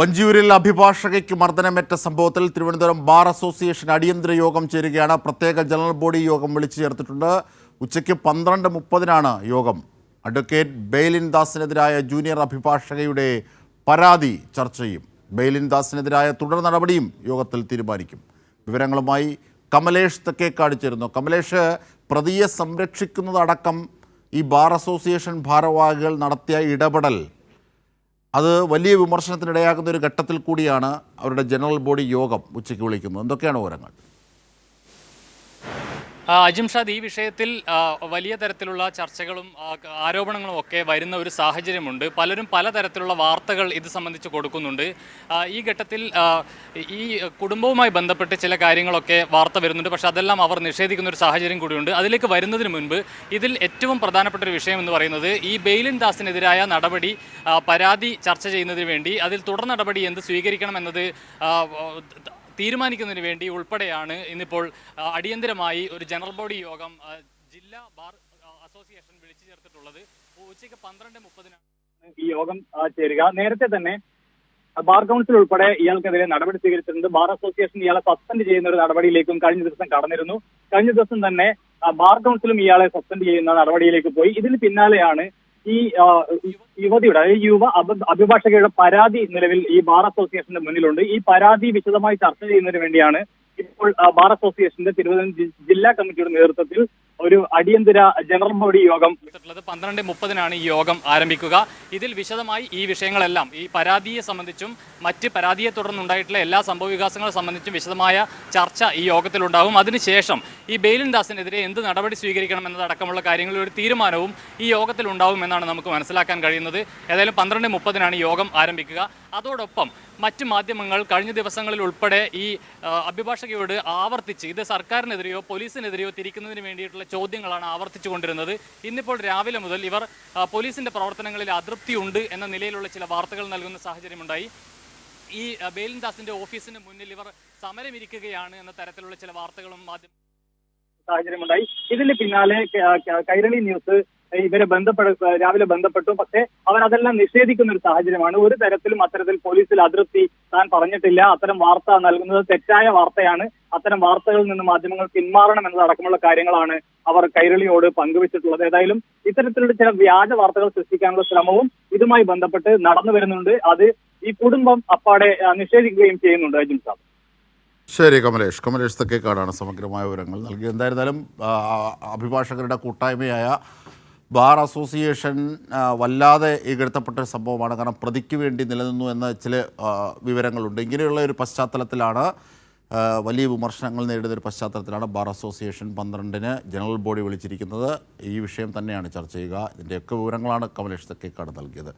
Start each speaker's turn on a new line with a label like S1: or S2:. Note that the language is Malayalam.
S1: പഞ്ചിയൂരിൽ അഭിഭാഷകയ്ക്ക് മർദ്ദനമേറ്റ സംഭവത്തിൽ തിരുവനന്തപുരം ബാർ അസോസിയേഷൻ അടിയന്തര യോഗം ചേരുകയാണ്. പ്രത്യേക ജനറൽ ബോഡി യോഗം വിളിച്ചു ചേർത്തിട്ടുണ്ട്. ഉച്ചയ്ക്ക് പന്ത്രണ്ട് മുപ്പതിനാണ് യോഗം. അഡ്വക്കേറ്റ് ബെയിലിൻ ദാസിനെതിരായ ജൂനിയർ അഭിഭാഷകയുടെ പരാതി ചർച്ച ചെയ്യും. ദാസിനെതിരായ തുടർ നടപടിയും യോഗത്തിൽ തീരുമാനിക്കും. വിവരങ്ങളുമായി കമലേഷ് തെക്കേക്കാട് ചേരുന്നു. കമലേഷ് പ്രതിയെ സംരക്ഷിക്കുന്നതടക്കം ഈ ബാർ അസോസിയേഷൻ ഭാരവാഹികൾ നടത്തിയ ഇടപെടൽ അത് വലിയ വിമർശനത്തിനിടയാക്കുന്ന ഒരു ഘട്ടത്തിൽ കൂടിയാണ് അവരുടെ ജനറൽ ബോഡി യോഗം ഉച്ചയ്ക്ക് വിളിക്കുന്നത്. എന്തൊക്കെയാണ് വിവരങ്ങൾ?
S2: അജിംഷാദ് ഈ വിഷയത്തിൽ വലിയ തരത്തിലുള്ള ചർച്ചകളും ആരോപണങ്ങളും ഒക്കെ വരുന്ന ഒരു സാഹചര്യമുണ്ട്. പലരും പലതരത്തിലുള്ള വാർത്തകൾ ഇത് സംബന്ധിച്ച് കൊടുക്കുന്നുണ്ട്. ഈ ഘട്ടത്തിൽ ഈ കുടുംബവുമായി ബന്ധപ്പെട്ട് ചില കാര്യങ്ങളൊക്കെ വാർത്ത വരുന്നുണ്ട്. പക്ഷേ അതെല്ലാം അവർ നിഷേധിക്കുന്ന ഒരു സാഹചര്യം കൂടിയുണ്ട്. അതിലേക്ക് വരുന്നതിന് മുൻപ് ഇതിൽ ഏറ്റവും പ്രധാനപ്പെട്ട ഒരു വിഷയം എന്ന് പറയുന്നത് ഈ ബെയിലിൻ ദാസിനെതിരായ നടപടി പരാതി ചർച്ച ചെയ്യുന്നതിന് വേണ്ടി അതിൽ തുടർ നടപടി എന്ത് സ്വീകരിക്കണം എന്നത് തീരുമാനിക്കുന്നതിന് വേണ്ടി ഉൾപ്പെടെയാണ് ഇന്നിപ്പോൾ അടിയന്തരമായി ഒരു ജനറൽ ബോഡി യോഗം ജില്ലാ ബാർ അസോസിയേഷൻ വിളിച്ചു ചേർത്തിട്ടുള്ളത്. ഉച്ചയ്ക്ക് പന്ത്രണ്ട് മുപ്പതിനാണ്
S3: ഈ യോഗം ചേരുക. നേരത്തെ തന്നെ ബാർ കൗൺസിൽ ഉൾപ്പെടെ ഇയാൾക്കെതിരെ നടപടി സ്വീകരിച്ചിട്ടുണ്ട്. ബാർ അസോസിയേഷൻ ഇയാളെ സസ്പെൻഡ് ചെയ്യുന്ന ഒരു നടപടിയിലേക്കും കഴിഞ്ഞ ദിവസം കടന്നിരുന്നു. കഴിഞ്ഞ ദിവസം തന്നെ ബാർ കൗൺസിലും ഇയാളെ സസ്പെൻഡ് ചെയ്യുന്ന നടപടിയിലേക്ക് പോയി. ഇതിന് പിന്നാലെയാണ് ഈ യുവതിയുടെ അതായത് യുവ അഭി- അഭിഭാഷകയുടെ പരാതി നിലവിൽ ഈ ബാർ അസോസിയേഷന്റെ മുന്നിലുണ്ട്. ഈ പരാതി വിശദമായി ചർച്ച ചെയ്യുന്നതിന് വേണ്ടിയാണ് ഇപ്പോൾ ബാർ അസോസിയേഷന്റെ തിരുവനന്തപുരം ജില്ലാ കമ്മിറ്റിയുടെ നേതൃത്വത്തിൽ ഒരു അടിയന്തര ജനറൽ ബോഡി യോഗം.
S2: പന്ത്രണ്ട് മുപ്പതിനാണ് ഈ യോഗം ആരംഭിക്കുക. ഇതിൽ വിശദമായി ഈ വിഷയങ്ങളെല്ലാം ഈ പരാതിയെ സംബന്ധിച്ചും മറ്റ് പരാതിയെ തുടർന്നുണ്ടായിട്ടുള്ള എല്ലാ സംഭവ വികാസങ്ങളെ സംബന്ധിച്ചും വിശദമായ ചർച്ച ഈ യോഗത്തിലുണ്ടാകും. അതിനുശേഷം ഈ ബെയിലിൻ ദാസിനെതിരെ എന്ത് നടപടി സ്വീകരിക്കണം എന്നതടക്കമുള്ള കാര്യങ്ങളിൽ ഒരു തീരുമാനവും ഈ യോഗത്തിൽ ഉണ്ടാവും എന്നാണ് നമുക്ക് മനസ്സിലാക്കാൻ കഴിയുന്നത്. ഏതായാലും പന്ത്രണ്ട് മുപ്പതിനാണ് യോഗം ആരംഭിക്കുക. അതോടൊപ്പം മറ്റ് മാധ്യമങ്ങൾ കഴിഞ്ഞ ദിവസങ്ങളിൽ ഉൾപ്പെടെ ഈ അഭിഭാഷകയോട് ആവർത്തിച്ച് ഇത് സർക്കാരിനെതിരെയോ പോലീസിനെതിരെയോ തിരിക്കുന്നതിന് വേണ്ടിയിട്ടുള്ള ചോദ്യങ്ങളാണ് ആവർത്തിച്ചു കൊണ്ടിരുന്നത് ഇന്നിപ്പോൾ രാവിലെ മുതൽ ഇവർ പോലീസിന്റെ പ്രവർത്തനങ്ങളിൽ അതൃപ്തിയുണ്ട് എന്ന നിലയിലുള്ള ചില വാർത്തകൾ നൽകുന്ന സാഹചര്യമുണ്ടായി. ഈ ബേലിൻദാസിന്റെ ഓഫീസിന് മുന്നിൽ ഇവർ സമരമിരിക്കുകയാണ് എന്ന തരത്തിലുള്ള ചില വാർത്തകളും മാധ്യമ
S3: സാഹചര്യമുണ്ടായി. ഇതിന് പിന്നാലെ കൈരളി ന്യൂസ് ഇവരെ ബന്ധപ്പെട രാവിലെ ബന്ധപ്പെട്ടു. പക്ഷേ അവർ അതെല്ലാം നിഷേധിക്കുന്ന ഒരു സാഹചര്യമാണ്. ഒരു തരത്തിലും അത്തരത്തിൽ പോലീസിൽ അതൃപ്തി താൻ പറഞ്ഞിട്ടില്ല. അത്തരം വാർത്ത നൽകുന്നത് തെറ്റായ വാർത്തയാണ്. അത്തരം വാർത്തകളിൽ നിന്ന് മാധ്യമങ്ങൾ പിന്മാറണം എന്നതടക്കമുള്ള കാര്യങ്ങളാണ് അവർ കൈരളിയോട് പങ്കുവച്ചിട്ടുള്ളത്. ഏതായാലും ഇത്തരത്തിലുള്ള ചില വ്യാജ വാർത്തകൾ സൃഷ്ടിക്കാനുള്ള ശ്രമവും ഇതുമായി ബന്ധപ്പെട്ട് നടന്നു വരുന്നുണ്ട്. അത് ഈ കുടുംബം അപ്പാടെ നിഷേധിക്കുകയും ചെയ്യുന്നുണ്ട് അജിം സാബ്.
S1: ശരി കമലേഷ്. കമലേഷ് തെക്കേക്കാടാണ് സമഗ്രമായ വിവരങ്ങൾ നൽകിയത്. എന്തായിരുന്നാലും അഭിഭാഷകരുടെ കൂട്ടായ്മയായ ബാർ അസോസിയേഷൻ വല്ലാതെ ഇകഴ്ത്തപ്പെട്ട ഒരു സംഭവമാണ്. കാരണം പ്രതിക്ക് വേണ്ടി നിലനിന്നു എന്ന ചില വിവരങ്ങളുണ്ട്. ഇങ്ങനെയുള്ള ഒരു പശ്ചാത്തലത്തിലാണ് വലിയ വിമർശനങ്ങൾ നേരിടുന്ന ഒരു പശ്ചാത്തലത്തിലാണ് ബാർ അസോസിയേഷൻ പന്ത്രണ്ടിന് ജനറൽ ബോഡി വിളിച്ചിരിക്കുന്നത്. ഈ വിഷയം തന്നെയാണ് ചർച്ച ചെയ്യുക. ഇതിന്റെയൊക്കെ വിവരങ്ങളാണ് കമലേഷ് തെക്കേക്കാട് നൽകിയത്.